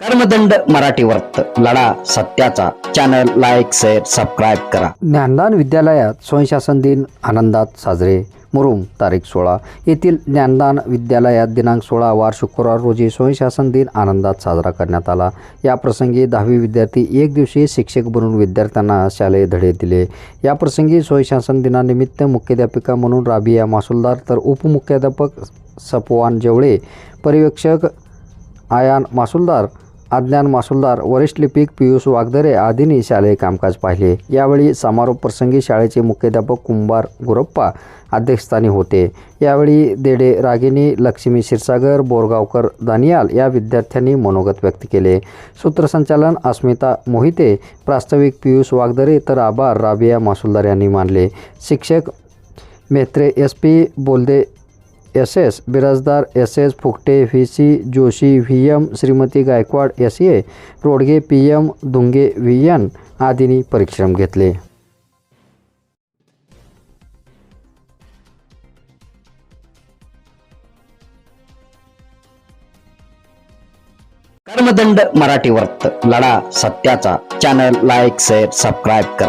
कर्मदंड मराठी वर्त लढा सत्याचा. चॅनल लाईक शेअर सबस्क्राईब करा. ज्ञानदान विद्यालयात स्वयंशासन दिन आनंदात साजरे. मुरुम तारीख सोळा. येथील ज्ञानदान विद्यालयात दिनांक सोळा वार शुक्रवार रोजी स्वयंशासन दिन आनंदात साजरा करण्यात आला. या प्रसंगी दहावी विद्यार्थी एक दिवशी शिक्षक बनून विद्यार्थ्यांना शालेय धडे दिले. या प्रसंगी स्वयंशासन दिनानिमित्त मुख्याध्यापिका म्हणून राबिया मासुलदार तर उपमुख्याध्यापक सपवान जेवळे पर्यवेक्षक आयान मासुलदार अज्ञान मासुलदार वरिष्ठ लिपिक पियुष वागदरे आदींनी शालेय कामकाज पाहिले. यावेळी समारोप प्रसंगी शाळेचे मुख्याध्यापक कुंभार गुरप्पा अध्यक्षस्थानी होते. यावेळी देडे रागिनी लक्ष्मी क्षीरसागर बोरगावकर दानियाल या विद्यार्थ्यांनी मनोगत व्यक्त केले. सूत्रसंचालन अस्मिता मोहिते प्रास्ताविक पियुष वागदरे तर आभार राबिया मासुलदार यांनी मानले. शिक्षक Metre S P Bolde S S, Birajdar S S Phukate V C Joshi V M, Shrimati Gaikwad S A, Rodge P M Dhunge V N आदींनी परिश्रम घेतले. कर्मदंड मराठी वर्त लढा सत्याचा. चॅनल लाईक शेअर सबस्क्राईब करा.